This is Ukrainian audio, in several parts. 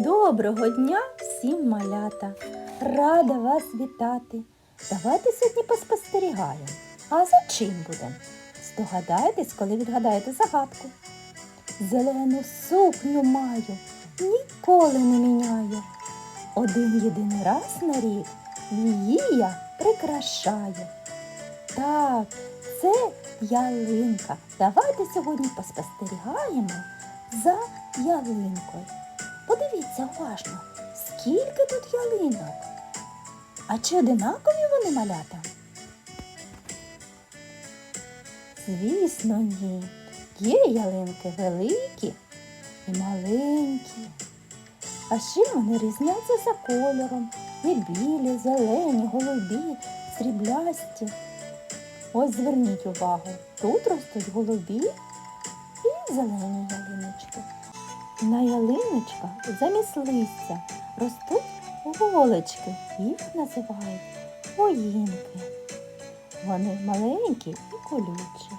Доброго дня всім малята! Рада вас вітати! Давайте сьогодні поспостерігаємо. А за чим будемо? Здогадайтесь, коли відгадаєте загадку. Зелену сукню маю, ніколи не міняю. Один єдиний раз на рік її я прикрашаю. Так, це ялинка. Давайте сьогодні поспостерігаємо за ялинкою. Подивіться уважно, скільки тут ялинок. А чи одинакові вони малята? Звісно, ні. Є ялинки великі і маленькі. А ще вони різняться за кольором. Є білі, зелені, голубі, сріблясті. Ось зверніть увагу, тут ростуть голубі і зелені ялиночки. На ялиночках замість листя ростуть голочки. Їх називають воїнки. Вони маленькі і колючі.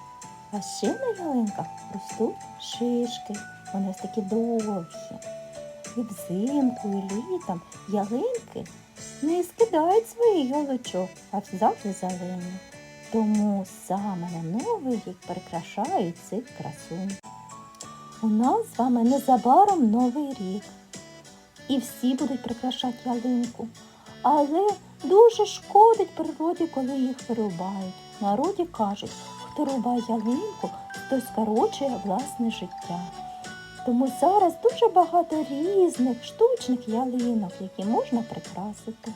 А ще на ялинках ростуть шишки. Вони ось такі довгі. І взимку, і літом ялинки не скидають своїх голочок, а завжди зелені. Тому саме на новий рік прикрашають цих красунь. У нас з вами незабаром новий рік. І всі будуть прикрашати ялинку. Але дуже шкодить природі, коли їх вирубають. Народі кажуть, хто рубає ялинку, той скорочує власне життя. Тому зараз дуже багато різних штучних ялинок, які можна прикрасити.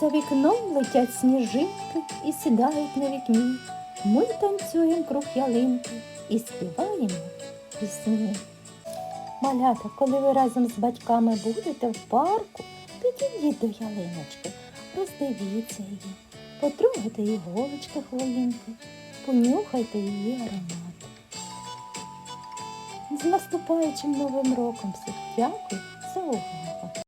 За вікном летять сніжинки і сідають на вікні. Ми танцюємо круг ялинки і співаємо пісні. Малята, коли ви разом з батьками будете в парку, підійдіть до ялиночки, роздивіться її, потрогайте її голочки хвоїнки, понюхайте її аромат. З наступаючим новим роком всіх дякую за увагу!